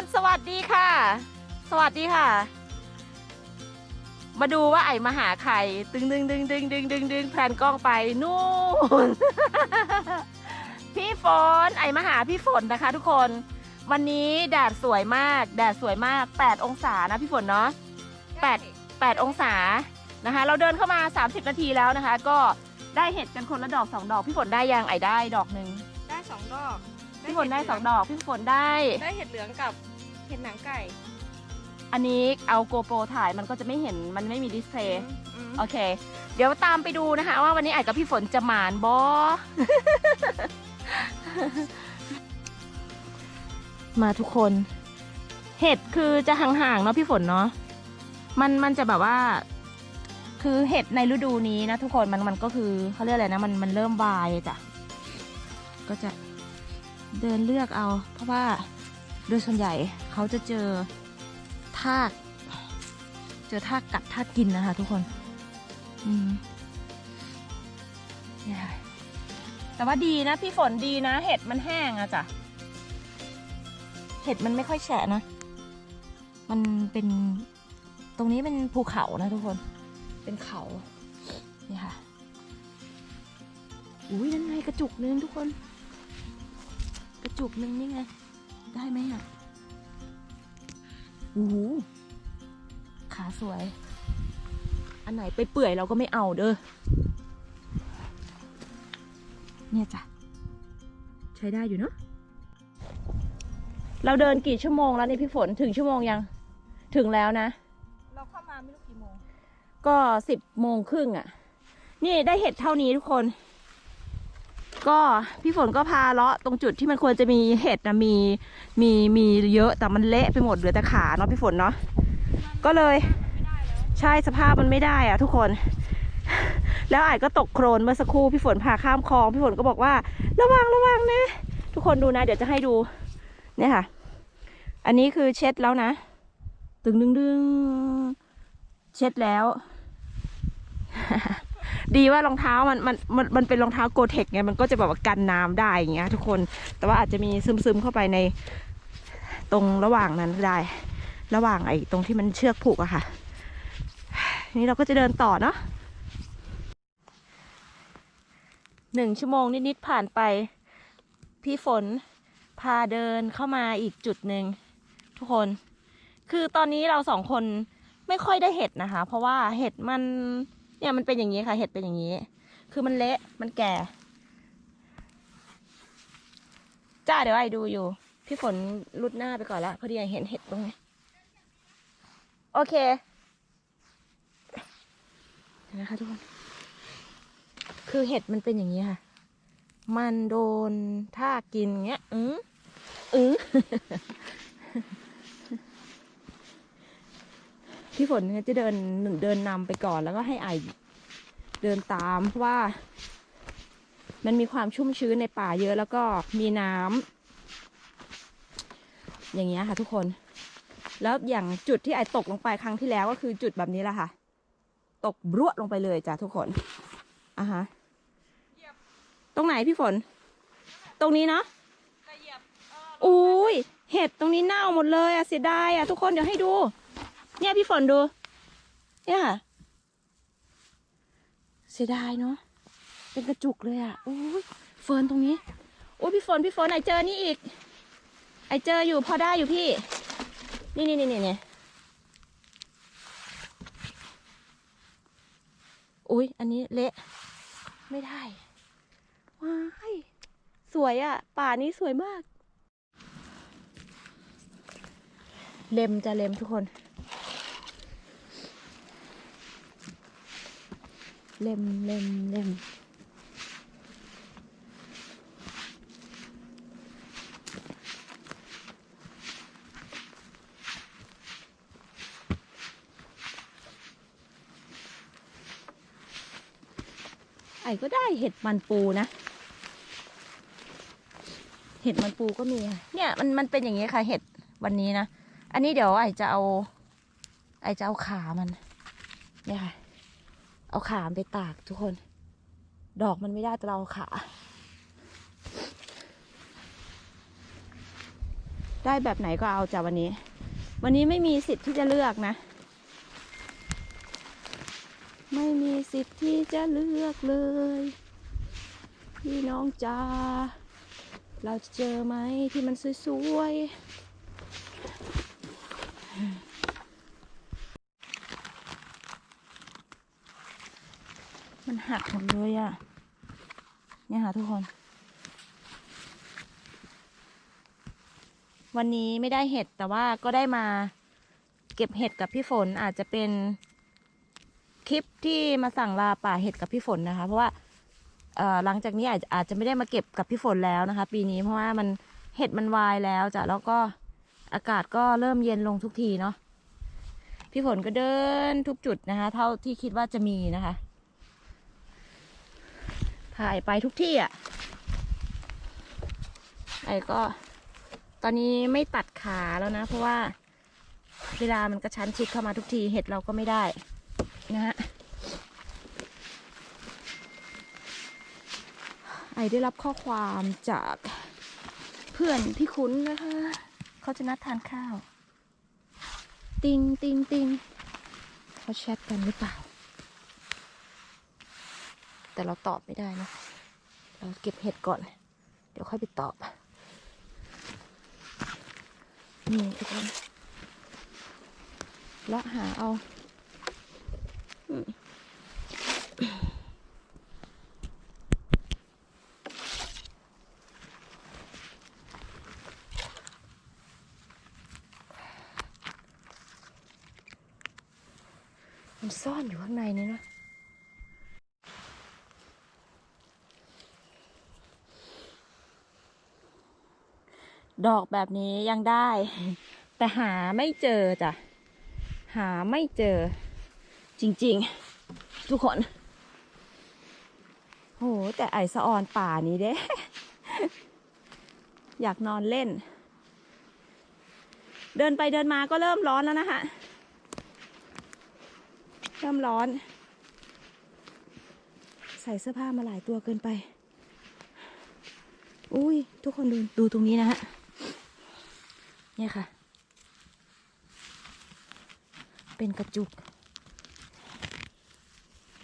คนสวัสดีค่ะ สวัสดีค่ะ มาดูว่าไอมาหาใครดึงดึงดึงดึงดึงดึงดึงแพลนกล้องไปนู่นพี่ฝนไอมาหาพี่ฝนนะคะทุกคน วันนี้แดดสวยมากแดดสวยมาก 8 องศานะพี่ฝนเนาะ8 8 องศานะคะ เราเดินเข้ามา 30 นาทีแล้วนะคะ ก็ได้เห็ดกันคนละดอกสองดอก พี่ฝนได้ยังไอได้ดอกหนึ่งได้สองดอก พี่ฝนได้สองดอก พี่ฝนได้ ได้เห็ดเหลืองกับเห็ดหนังไก่อันนี้เอาโกโปรถ่ายมันก็จะไม่เห็นมันไม่มีดิสเพลย์อืมโอเค เดี๋ยวตามไปดูนะคะ ว่าวันนี้ไอ้กับพี่ฝนจะหมานบอมาทุกคน เห็ดคือจะห่างๆเนาะพี่ฝนเนาะมันมันจะแบบว่า คือเห็ดในฤดูนี้นะทุกคนมันมันก็คือเขาเรียกอะไรนะ มันมันเริ่มบายจ้ะก็จะ เดินเลือกเอา เพราะว่าโดยส่วนใหญ่เขาจะเจอทากเจอทากกัดทากกินนะคะทุกคนอืมแต่ว่าดีนะพี่ฝนดีนะ เห็ดมันแห้งอะจ้ะ เห็ดมันไม่ค่อยแฉะนะ มันเป็นตรงนี้เป็นภูเขานะทุกคน เป็นเขาเนี่ยค่ะ อุ้ยนั่นไงกระจุกนึงทุกคน กระจุกนึงนี่ไง ได้ไหมอะโอ้โหขาสวย อันไหนไปเปื่อยเราก็ไม่เอาเด้อ เนี่ยจ้ะ ใช้ได้อยู่เนาะ เราเดินกี่ชั่วโมงแล้วนี่พี่ฝนถึงชั่วโมงยัง ถึงแล้วนะ เราเข้ามาไม่รู้กี่โมง ก็สิบโมงครึ่งอะ่ะ นี่ได้เห็ดเท่านี้ทุกคน ก็พี่ฝนก็พาเลาะตรงจุดที่มันควรจะมีเห็ดนะมีมีมีเยอะแต่มันเละไปหมดเหลือแต่ขาเนาะพี่ฝนเนาะก็เลย ใช่สภาพมันไม่ได้อะทุกคน แล้วไอ้ก็ตกโครนเมื่อสักครู่พี่ฝนพาข้ามคลอง พี่ฝนก็บอกว่า ระวังระวังนะ ทุกคนดูนะ เดี๋ยวจะให้ดูเนี่ยค่ะ อันนี้คือเช็ดแล้วนะตึงดึงดึงเช็ดแล้ว ดีว่ารองเท้ามันมันมันมันเป็นรองเท้าโกเทคไงมันก็จะแบบว่ากันน้ำได้อย่างเงี้ยทุกคนแต่ว่าอาจจะมีซึมซึมๆเข้าไปในตรงระหว่างนั้นได้ ระหว่างไอ้ตรงที่มันเชือกผูกอะค่ะนี่เราก็จะเดินต่อเนาะหนึ่งชั่วโมงนิดๆผ่านไป พี่ฝนพาเดินเข้ามาอีกจุดหนึ่งทุกคน คือตอนนี้เราสองคนไม่ค่อยได้เห็ดนะคะ เพราะว่าเห็ดมัน เนี่ยมันเป็นอย่างนี้ค่ะ เห็ดเป็นอย่างนี้ คือมันเละมันแก่ จ้าเดี๋ยวไอ้ดูอยู่ พี่ฝนลุดหน้าไปก่อนละพอดีไอ้เห็นเห็ดตรงนี้โอเคนะคะทุกคนคือเห็ดมันเป็นอย่างนี้ค่ะ มันโดนท่ากินเงี้ย อืออือ พี่ฝนเนี่ยจะเดินหนึ่งเดินนำไปก่อนแล้วก็ให้ไอเดินตามเพราะว่า มันมีความชุ่มชื้นในป่าเยอะแล้วก็มีน้ำอย่างเงี้ยค่ะ ทุกคน แล้วอย่างจุดที่ไอตกลงไปครั้งที่แล้วก็คือจุดแบบนี้แหละค่ะ ตกบรวดลงไปเลยจ้ะทุกคนอะฮะตรงไหนพี่ฝน ตรงนี้เนาะจะเหยียบอุ้ยเห็ดตรงนี้เน่าหมดเลยอะเสียดายอะทุกคนเดี๋ยวให้ดู เนี่ยพี่ฝนดู เนี่ยค่ะ เสียดายเนาะ เป็นกระจุกเลยอะอุ้ยเฟิร์นตรงนี้ โอ้ยพี่ฝนพี่ฝนไอเจอนี่อีก ไอเจออยู่พอได้อยู่พี่ นี่นี่นี่นี่นี่อุ้ยอันนี้เละ ไม่ได้ ว้ายสวยอะ่ะ ป่านี้สวยมาก เล็มจะเล็มทุกคน เล็มเล็มเล็มไอ้ก็ได้เห็ดมันปูนะ เห็ดมันปูก็มี เนี่ยมันมันเป็นอย่างนี้ค่ะ เห็ดวันนี้นะ อันนี้เดี๋ยวไอจะเอา ไอจะเอาขามัน เนี่ยค่ะ เอาขามไปตากทุกคน ดอกมันไม่ได้แต่เราเอาขา ได้แบบไหนก็เอาจ้ะวันนี้ วันนี้ไม่มีสิทธิ์ที่จะเลือกนะ ไม่มีสิทธิ์ที่จะเลือกเลย พี่น้องจ้าเราจะเจอไหมที่มันสวยๆ มัน หักหมดเลยอะ่ะ เนี่ยค่ะทุกคน วันนี้ไม่ได้เห็ดแต่ว่าก็ได้มาเก็บเห็ดกับพี่ฝนอาจจะเป็นคลิปที่มาสั่งลาป่าเห็ดกับพี่ฝนนะคะ เพราะว่าหลังจากนี้อาจอาจจะไม่ได้มาเก็บกับพี่ฝนแล้วนะคะ ปีนี้เพราะว่ามันเห็ดมันวายแล้วจ้ะแล้วก็อากาศก็เริ่มเย็นลงทุกทีเนาะพี่ฝนก็เดินทุกจุดนะคะ เท่าที่คิดว่าจะมีนะคะ ถ่ายไปทุกที่อะไอ้ก็ ตอนนี้ไม่ตัดขาแล้วนะ เพราะว่าเวลามันกระชั้นชิดเข้ามาทุกทีเห็ดเราก็ไม่ได้ นะฮะไอได้รับข้อความจากเพื่อนพี่คุ้นนะคะเขาจะนัดทานข้าว ติงติงติงเขาแชทกันหรือเปล่า แต่เราตอบไม่ได้นะเราเก็บเห็ดก่อน เดี๋ยวค่อยไปตอบ นี่ทุกคนละหาเอามมันซ่อนอยู่ข้างในนี้นะ ดอกแบบนี้ยังได้ แต่หาไม่เจอจ้ะ หาไม่เจอ จริงๆ ทุกคน โห แต่ไอสะออนป่านี้เด้ อยากนอนเล่น เดินไปเดินมาก็เริ่มร้อนแล้วนะคะเริ่มร้อน ใส่เสื้อผ้ามาหลายตัวเกินไป อุ้ย ทุกคนดู ดูตรงนี้นะฮะ เนี่ยค่ะ เป็นกระจุก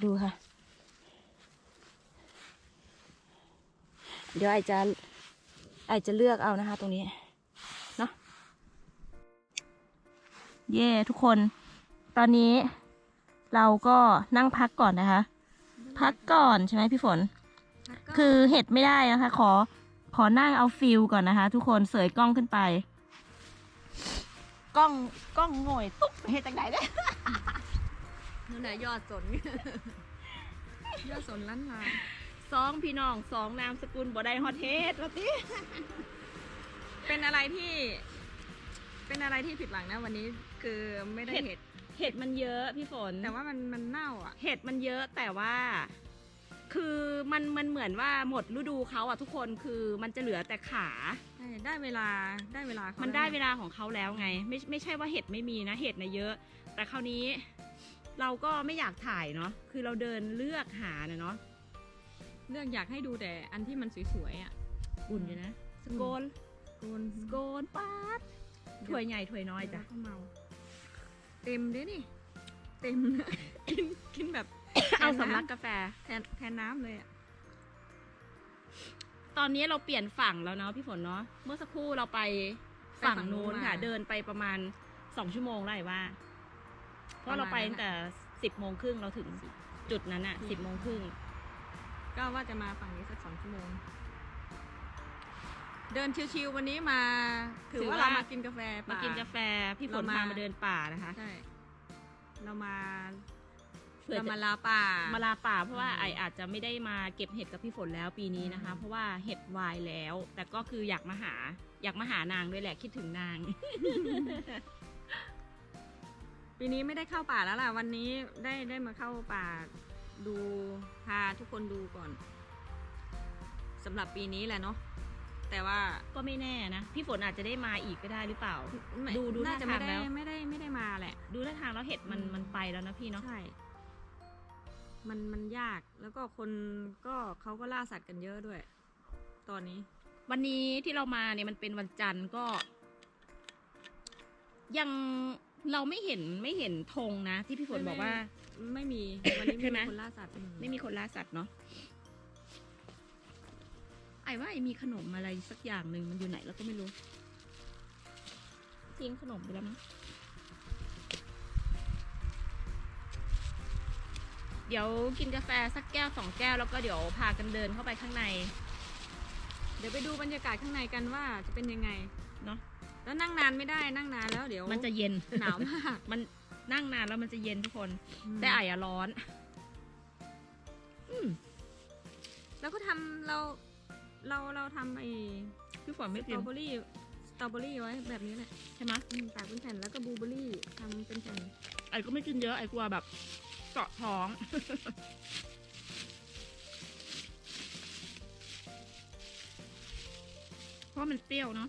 ดูค่ะ เดี๋ยวไอจะไอจะเลือกเอานะคะ ตรงนี้ เนาะเย่ทุกคน ตอนนี้เราก็นั่งพักก่อนนะคะ พักก่อนใช่ไหมพี่ฝน คือเห็ดไม่ได้นะคะ ขอขอนั่งเอาฟิลก่อนนะคะ ทุกคนเสยกล้องขึ้นไป กล้องกล้องโง่ยตุ๊บเห็ดจากไหนได้นู่นน่ะยอดสน ยอดสนล้านลาสองพี่น้องสองนามสกุลบ่ได้ฮอตเฮดว่าติเป็นอะไรที่ เป็นอะไรที่ผิดหวังนะวันนี้คือไม่ได้เห็ด เห็ดมันเยอะพี่ฝน แต่ว่ามันมันเน่าอะ เห็ดมันเยอะแต่ว่า คือมันมันเหมือนว่าหมดฤดูเขาอะทุกคนคือมันจะเหลือแต่ขาใช่ ได้เวลาได้เวลาเขามันแล้วได้เวลาของเขาแล้วไง ไม่ไม่ใช่ว่าเห็ดไม่มีนะเห็ดนะเยอะ แต่คราวนี้เราก็ไม่อยากถ่ายเนาะคือเราเดินเลือกหานะเนาะเลือกอยากให้ดูแต่อันที่มันสวยๆอะอุ่นอยู่นะสโกนโกนสโกนป๊าดถ้วยใหญ่ถ้วยน้อยจ้ะแล้วก็เมา เต็มด้วยนี่ เต็มกินกินแบบเอาสำลักกาแฟแทนแทนน้ำเลยอะ ตอนนี้เราเปลี่ยนฝั่งแล้วเนาะพี่ฝนเนาะเมื่อสักครู่เราไปฝั่งนู้นค่ะ เดินไปประมาณสองชั่วโมงได้ว่า เพราะเราไปตั้งแต่สิบโมงครึ่งเราถึงจุดนั้นอะสิบโมงครึ่งก็ว่าจะมาฝั่งนี้สักสองชั่วโมง เดินชิวๆวันนี้มา ถือถือว่าว่าเรามากินกาแฟมาป่ากินกาแฟพี่ฝนเรามาพามาเดินป่านะคะใช่เรามา เผื่อเราจะ มาลาป่า มาลาป่าเพราะว่าอืมไออาจจะไม่ได้มาเก็บเห็ดกับพี่ฝนแล้วปีนี้นะคะอืมเพราะว่าเห็ดวายแล้ว แต่ก็คืออยากมาหา อยากมาหานางด้วยแหละคิดถึงนาง ปีนี้ไม่ได้เข้าป่าแล้วล่ะ วันนี้ได้ได้มาเข้าป่าดูพาทุกคนดูก่อนสำหรับปีนี้แหละเนาะแต่ว่าก็ไม่แน่นะ พี่ฝนอาจจะได้มาอีกก็ได้หรือเปล่า ไม่ดูดูน่าจะท่าไม่ทางได้แล้ว ไม่ได้ไม่ได้มาแหละ ดูท่าทางแล้วเห็ดมันอืม มันไปแล้วนะพี่เนาะ ใช่ มันมันยากแล้วก็คนก็เขาก็ล่าสัตว์กันเยอะด้วย ตอนนี้ วันนี้ที่เรามาเนี่ยมันเป็นวันจันทร์ก็ ยังเราไม่เห็นไม่เห็นธงนะ ที่พี่ฝนบอกว่า ไม่มีวันนี้ใช่ไหมไม่มีคนล่าสัตว์อืมไม่มีคนล่าสัตว์เนาะไอ้ว่าไอ้มีขนมอะไรสักอย่างหนึ่งมันอยู่ไหนแล้วก็ไม่รู้ทิ้งขนมไปแล้วมั้ง ดี๋ยวกินกาแฟสักแก้วสองแก้วแล้วก็เดี๋ยวพากันเดินเข้าไปข้างใน เดี๋ยวไปดูบรรยากาศข้างในกันว่าจะเป็นยังไง เนาะแล้วนั่งนานไม่ได้นั่งนานแล้วเดี๋ยวมันจะเย็นหนาวมากมันนั่งนานแล้วมันจะเย็นทุกคนมแต่ไอ้อะร้อน อืมแล้วก็ทำเราเราเราทำไอ้พี่ฝนสไม่ตกิรนอเบอรี่สตรอเบอรี่ไว้แบบนี้แหละใช่ไหมอืมตากเป็นแผ่นแล้วก็บลูเบอรี่ทำเป็นแผ่นไอ้ก็ไม่กินเยอะไอ้กลัวแบบ เจาะท้อง เพราะมันเปรี้ยวเนาะ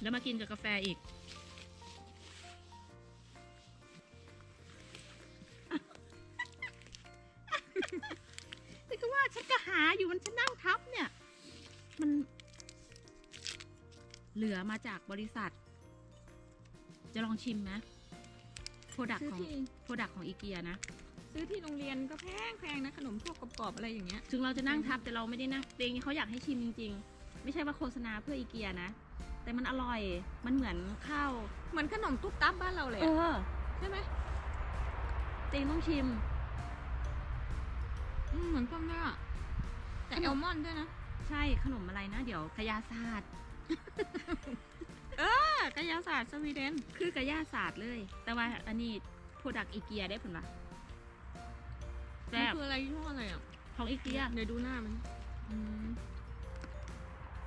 แล้วมากินกับกาแฟอีกแต่ก็ว่าฉันก็หาอยู่มันฉันนั่งทับเนี่ย มัน เหลือมาจากบริษัท จะลองชิมไหม โปรดักซื้อของที่ โปรดักของอีเกียนะ ซื้อที่โรงเรียนก็แพงแพงนะขนมพวกกรอบๆอะไรอย่างเงี้ย ถึงเราจะนั่งทับแต่เราไม่ได้นั่งเองเขาอยากให้ชิมจริง ๆ ไม่ใช่ว่าโฆษณาเพื่ออีเกียนะ แต่มันอร่อยมันเหมือนข้าวเหมือนขนมตุ๊บตับบ้านเราเลยเออะอใช่ไหมเจงต้องชิม อืมเหมือนกันเลยอะแต่แอลมอนด์ด้วยนะ ใช่ขนมอะไรนะ เดี๋ยวกระยาศาสตร์อะ กายาศาสตร์สวีเดน คือกระยาศาสตร์เลย แต่ว่าอันนี้โปรดักอีเกียได้ผลปะมันแซ่บคืออะไรยี่ห้ออะไรอะของอีเกียเดี๋ยวดูหน้ามันอืม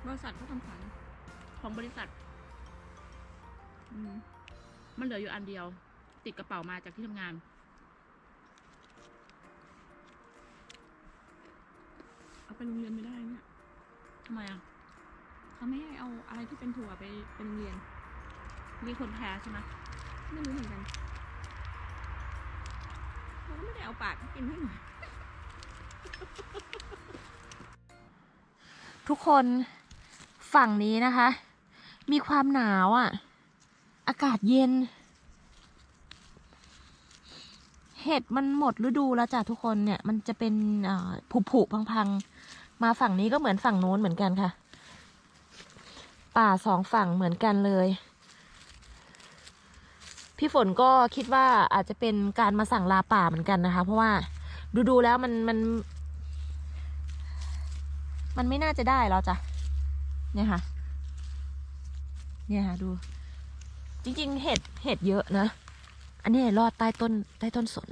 บริษัทเขาทำขายของบริษัทอืมมันเหลืออยู่อันเดียว ติดกระเป๋ามาจากที่ทำงาน เอาไปโรงเรียนไม่ได้เนี่ยทำไมอะ เขาไม่ให้เอาอะไรที่เป็นถั่วไปไปโรงเรียน มีคนแพ้ใช่ไหมไม่รู้เหมือนกันเราก็ไม่ได้เอาปากกินให้หน่อยทุกคนฝั่งนี้นะคะ มีความหนาวอะ่ะ อากาศเย็น เห็ดมันหมดฤดูแล้วจ้ะทุกคนเนี่ย มันจะเป็นอ่าผุพังๆ มาฝั่งนี้ก็เหมือนฝั่งโน้นเหมือนกันค่ะ ป่าสองฝั่งเหมือนกันเลย พี่ฝนก็คิดว่าอาจจะเป็นการมาสั่งลาป่าเหมือนกันนะคะ เพราะว่าดูๆแล้วมันมัน มันไม่น่าจะได้แล้วจ้ะเนี่ยค่ะ เนี่ยค่ะดู จริง ๆ เห็ดเห็ดเยอะนะ อันนี้รอดใต้ต้นใต้ต้นสน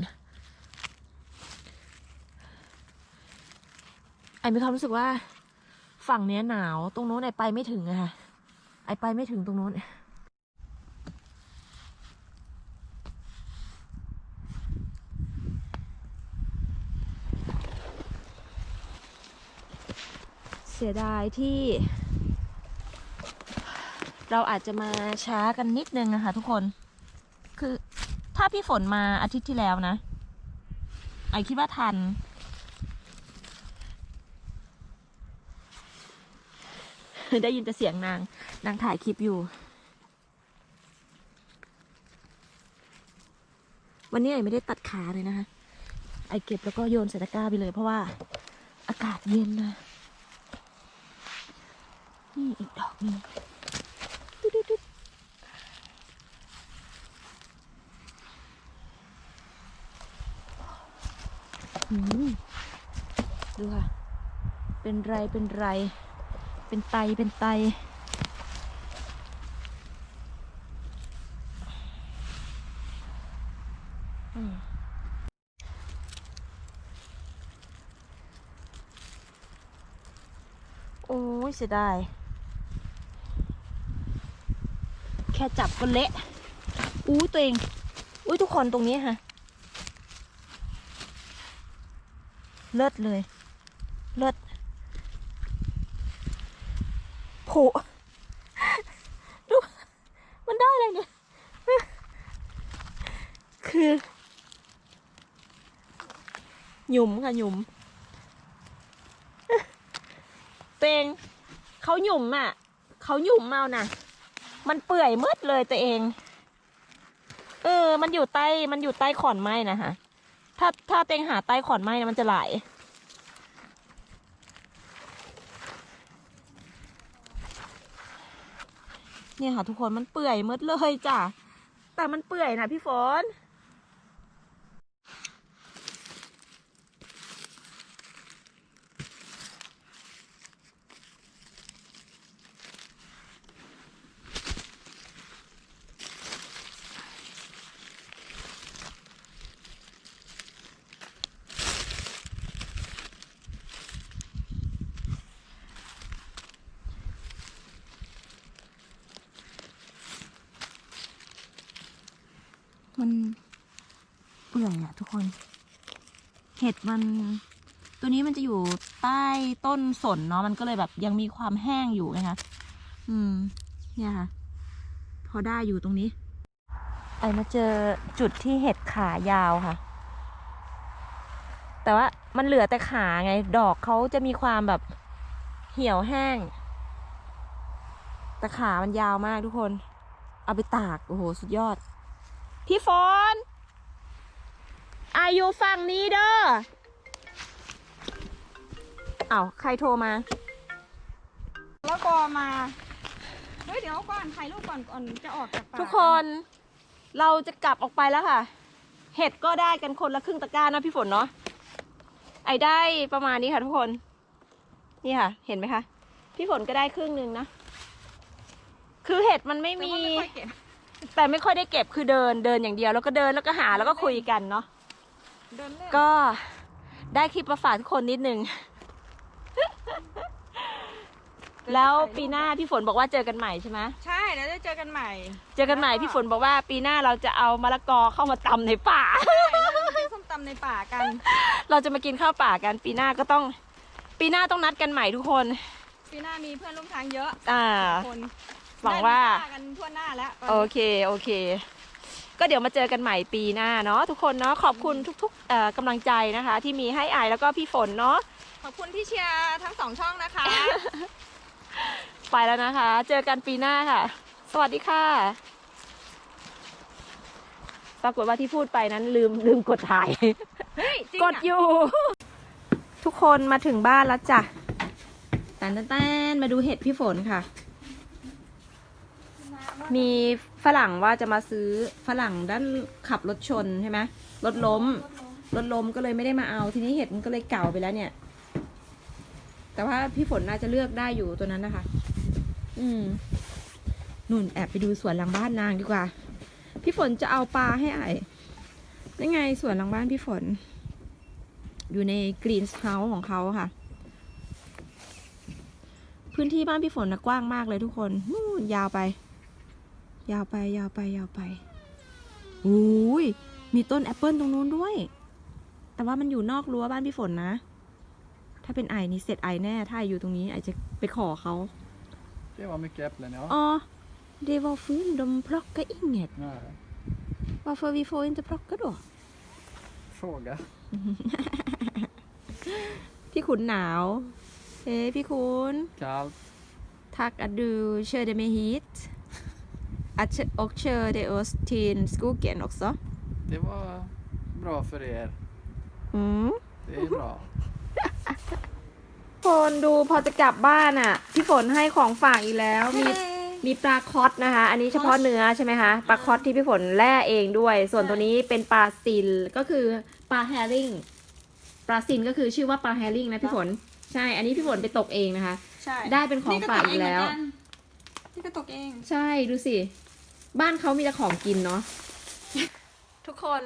ไอมีความรู้สึกว่า ฝั่งเนี้ยหนาวตรงโน้นไอไปไม่ถึงอะค่ะไอไปไม่ถึงตรงโน้น เสียดายที่ เราอาจจะมาช้ากันนิดนึงนะคะทุกคน คือถ้าพี่ฝนมาอาทิตย์ที่แล้วนะ ไอคิดว่าทัน ได้ยินแต่เสียงนาง นางถ่ายคลิปอยู่ วันนี้ไอไม่ได้ตัดขาเลยนะคะ ไอเก็บแล้วก็โยนใส่ตะกร้าไปเลยเพราะว่าอากาศเย็นนะ นี่อีกดอกนึงตุ๊ดตุ๊ดตุ๊ดหืมดูค่ะ เป็นไร เป็นไร เป็นไต เป็นไตอืมโอ้ยเสียดาย แค่จับก็เละอู้ตัวเองอุ้ยทุกคนตรงนี้ค่ะเลิศเลยเลิศโผดูมันได้อะไรเนี่ย คือ หยุมค่ะหยุมเองเขาหยุมอะเขาหยุมเอาน่ะ มันเปื่อยมืดเลยตัวเอง เออ มันอยู่ใต้ มันอยู่ใต้ขอนไม้นะคะถ้าถ้าเต็งหาใต้ขอนไม้นะมันจะไหลเนี่ยค่ะทุกคนมันเปื่อยมืดเลยจ้ะ แต่มันเปื่อยนะพี่ฝนเปื่อยอะทุกคน เห็ดมัน ตัวนี้มันจะอยู่ใต้ต้นสนเนาะมันก็เลยแบบยังมีความแห้งอยู่นะคะ อืม เนี่ยค่ะ พอได้อยู่ตรงนี้ ไอมาเจอจุดที่เห็ดขายาวค่ะ แต่ว่ามันเหลือแต่ขาไง ดอกเขาจะมีความแบบเหี่ยวแห้ง แต่ขามันยาวมากทุกคน เอาไปตาก โอ้โห สุดยอด พี่ฝน อายุฝั่งนี้เด้อเอาวใครโทรมา แล้วก็มา เฮ้ยเดี๋ยวก่อนถ่ายรูปก่อนก่อนจะออกจากป่าทุกคนเราจะกลับออกไปแล้วค่ะ เห็ดก็ได้กันคนละครึ่งตะกร้านะพี่ฝนเนาะไอได้ประมาณนี้ค่ะทุกคน นี่ค่ะ เห็นไหมคะ พี่ฝนก็ได้ครึ่งหนึ่งนะ คือเห็ดมันไม่แต่มี ว่าไม่ค่อยเก็บ แต่ไม่ค่อยได้เก็บคือเดินเดินอย่างเดียวแล้วก็เดินแล้วก็หาแล้วก็คุยกันเนาะเดินเล่น ก็ได้คลิปมาฝากทุกคนนิดนึง แล้วปีหน้าพี่ฝนบอกว่าเจอกันใหม่ใช่ไหมใช่เดี๋ยวจะเจอกันใหม่เจอกันใหม่พี่ฝนบอกว่าปีหน้าเราจะเอามะละกอเข้ามาตำในป่า ใช่แล้วเราไปส้มตำในป่ากัน เราจะมากินข้าวป่ากัน ปีหน้าก็ต้อง ปีหน้าต้องนัดกันใหม่ทุกคน ปีหน้ามีเพื่อนร่วมทางเยอะอ่า คนหวังว่า ได้กันทั่วหน้าแล้วตอนโอนี้ เค โอเค ก็เดี๋ยวมาเจอกันใหม่ปีหน้าเนาะทุกคนเนาะขอบคุณทุกๆเอ่อกำลังใจนะคะ ที่มีให้อายแล้วก็พี่ฝนเนาะขอบคุณที่เชียร์ทั้งสองช่องนะคะ ไปแล้วนะคะ เจอกันปีหน้าค่ะ สวัสดีค่ะ ปรากฏว่าที่พูดไปนั้นลืมลืมกดถ่าย เฮ้ยจริงกอะดอยู่ ทุกคนมาถึงบ้านแล้วจ้ะแตนแตนมาดูเห็ดพี่ฝนค่ะ มีฝรั่งว่าจะมาซื้อฝรั่งด้านขับรถชนใช่ไหมรถล้ม รถล้มก็เลยไม่ได้มาเอา ทีนี้เห็ดมันก็เลยเก่าไปแล้วเนี่ย แต่ว่าพี่ฝนน่าจะเลือกได้อยู่ตัวนั้นนะคะ อืมนุ่นแอบไปดูสวนหลังบ้านนางดีกว่า พี่ฝนจะเอาปลาให้ไอ้นั่ไงสวนหลังบ้านพี่ฝน อยู่ในกรีนเฮาส์ของเขาค่ะ พื้นที่บ้านพี่ฝนนะกว้างมากเลยทุกคนนู่นยาวไป ยาวไปยาวไปยาวไปอุ้ยมีต้นแอปเปิลตรงนู้นด้วย แต่ว่ามันอยู่นอกรั้วบ้านพี่ฝนนะ ถ้าเป็นไอนี่เสร็จไอแน่ ถ้าไออยู่ตรงนี้ไอจะไปขอเขา Det var mycket äpplen, ja. อ๋อ det var fynd de plockar inget Nej. varför vi får inte plocka då Fråga. พี่ขุนหนาว เฮ้พี่ขุน Kallt. Tack att du körde mig hit. Att, och körde oss till skogen också. Det var bra för er. อืม Det är bra. คนดูพอจะกลับบ้านอะ พี่ฝนให้ของฝากอีกแล้วมีมีปลาคอสนะคะ อันนี้เฉพาะเนื้อใช่ไหมคะปลาคอสที่พี่ฝนแล่เองด้วย ส่วนตัวนี้เป็นปลาซิลก็คือปลาแฮริงปลาซินก็คือชื่อว่าปลาแฮริงนะพี่ฝนใช่ อันนี้พี่ฝนไปตกเองนะคะ ใช่ได้เป็นของฝากอีกแล้ว นี่ก็ตกเอง ใช่ดูสิ บ้านเขามีแต่ของกินเนาะทุกคน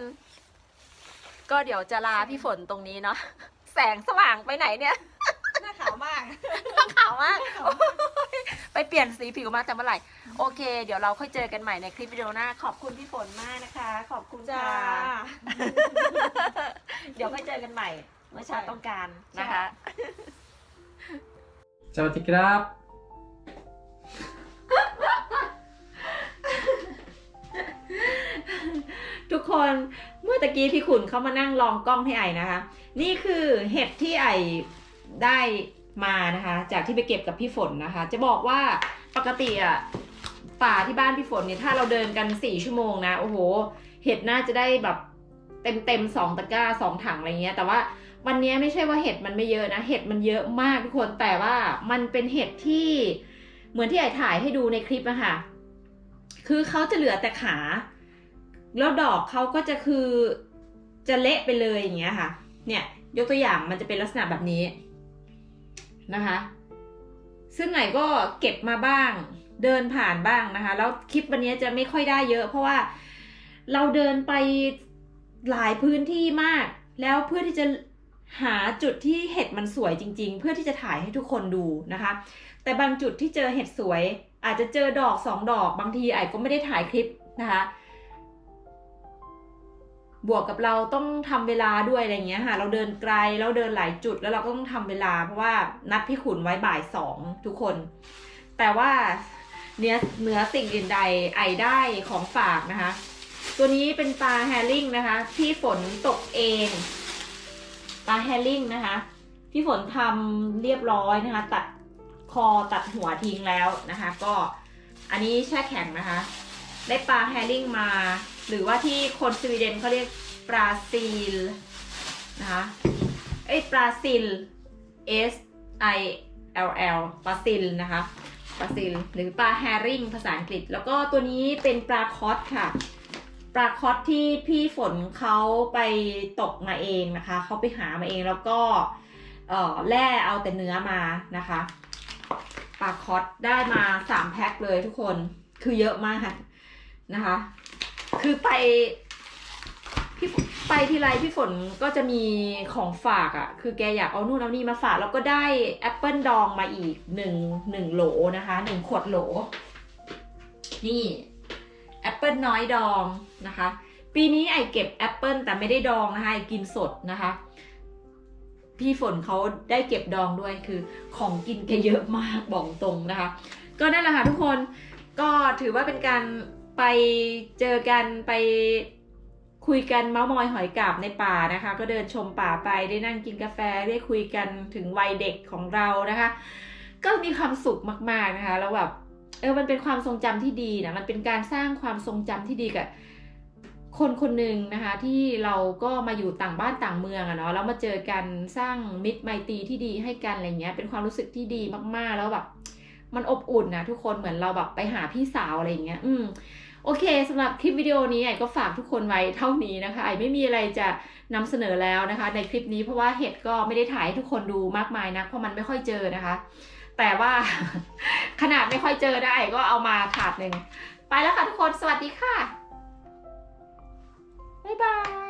ก็เดี๋ยวจะลาพี่ฝนตรงนี้เนาะแสงสว่างไปไหนเนี่ยหน้าขาวมากขาวมากโอ้ยไปเปลี่ยนสีผิวมาแต่เมื่อไหร่ โอเค เดี๋ยวเราค่อยเจอกันใหม่ในคลิปวิดีโอหน้า ขอบคุณพี่ฝนมากนะคะ ขอบคุณจ้าค่ะเดี๋ยวค่อยเจอกันใหม่ เมื่อชาติต้องการนะคะ สวัสดีครับ ทุกคนเมื่อตะกี้พี่ขุนเขามานั่งลองกล้องให้ไอนะคะ นี่คือเห็ดที่ไอได้มานะคะ จากที่ไปเก็บกับพี่ฝนนะคะ จะบอกว่าปกติอะป่าที่บ้านพี่ฝนเนี่ยถ้าเราเดินกันสี่ชั่วโมงนะโอ้โห เห็ดน่าจะได้แบบเต็มเต็มๆสองตะกร้าสองถังอะไรเงี้ย แต่ว่าวันนี้ไม่ใช่ว่าเห็ดมันไม่เยอะนะ เห็ดมันเยอะมากทุกคนแต่ว่ามันเป็นเห็ดที่เหมือนที่ไอถ่ายให้ดูในคลิปอะค่ะคือเขาจะเหลือแต่ขา แล้วดอกเขาก็จะคือจะเละไปเลยอย่างเงี้ยค่ะ เนี่ยยกตัวอย่างมันจะเป็นลักษณะแบบนี้นะคะ ซึ่งไงก็เก็บมาบ้างเดินผ่านบ้างนะคะ แล้วคลิปวันนี้จะไม่ค่อยได้เยอะ เพราะว่าเราเดินไปหลายพื้นที่มาก แล้วเพื่อที่จะหาจุดที่เห็ดมันสวยจริง ๆ เพื่อที่จะถ่ายให้ทุกคนดูนะคะ แต่บางจุดที่เจอเห็ดสวย อาจจะเจอดอกสองดอกบางทีไอ้ก็ไม่ได้ถ่ายคลิปนะคะ บวกกับเราต้องทำเวลาด้วยอะไรเงี้ยค่ะ เราเดินไกลแล้วเดินหลายจุดแล้วเราก็ต้องทำเวลา เพราะว่านัดพี่ขุนไว้บ่ายสองทุกคน แต่ว่าเนื้อเนื้อสิ่งอื่นใดไอได้ของฝากนะคะ ตัวนี้เป็นปลาแฮริ่งนะคะที่ฝนตกเองปลาแฮริ่งนะคะพี่ฝนทำเรียบร้อยนะคะ ตัดคอตัดหัวทิ้งแล้วนะคะ ก็อันนี้แช่แข็งนะคะ ได้ปลาแฮริ่งมา หรือว่าที่คนสวีเดนเขาเรียกปลาซีลนะคะเอ้ปลาซิล S I L L ปลาซิลนะคะปลาซิลหรือปลาแฮริ่งภาษาอังกฤษ แล้วก็ตัวนี้เป็นปลาคอสค่ะ ปลาคอสที่พี่ฝนเขาไปตกมาเองนะคะเขาไปหามาเองแล้วก็แล่เอาแต่เนื้อมานะคะปลาคอสได้มาสามแพ็คเลยทุกคนคือเยอะมากนะคะ คือไปพี่ไปทีไรพี่ฝนก็จะมีของฝากอะ่ะ คือแกอยากเอานู่นเอานี่มาฝาก แล้วก็ได้แอปเปิลดองมาอีกหนึ่งหนึ่งโหลนะคะหนึ่งขวดโหล นี่แอปเปิลน้อยดองนะคะ ปีนี้ไอเก็บแอปเปิลแต่ไม่ได้ดองนะคะไอกินสดนะคะ พี่ฝนเขาได้เก็บดองด้วยคือของกินแกเยอะมากบอกตรงนะคะ ก็นั่นแหละค่ะทุกคนก็ถือว่าเป็นการ ไปเจอกันไปคุยกันเมาส์มอยหอยกาบในป่านะคะ ก็เดินชมป่าไปได้นั่งกินกาแฟได้คุยกันถึงวัยเด็กของเรานะคะ ก็มีความสุขมากๆนะคะ แล้วแบบเออมันเป็นความทรงจำที่ดีนะมันเป็นการสร้างความทรงจำที่ดีกับคนคนหนึ่งนะคะที่เราก็มาอยู่ต่างบ้านต่างเมืองอะเนาะแล้วมาเจอกันสร้างมิตรไมตรีที่ดีให้กันอะไรเงี้ยเป็นความรู้สึกที่ดีมากๆแล้วแบบ มันอบอุ่นนะทุกคนเหมือนเราแบบไปหาพี่สาวอะไรอย่างเงี้ย อืมโอเคสำหรับคลิปวิดีโอนี้ไอก็ฝากทุกคนไว้เท่านี้นะคะไอไม่มีอะไรจะนำเสนอแล้วนะคะ ในคลิปนี้เพราะว่าเห็ดก็ไม่ได้ถ่ายให้ทุกคนดูมากมายนะเพราะมันไม่ค่อยเจอนะคะ แต่ว่าขนาดไม่ค่อยเจอได้ก็เอามาถาดหนึ่งไปแล้วค่ะทุกคนสวัสดีค่ะบ๊ายบาย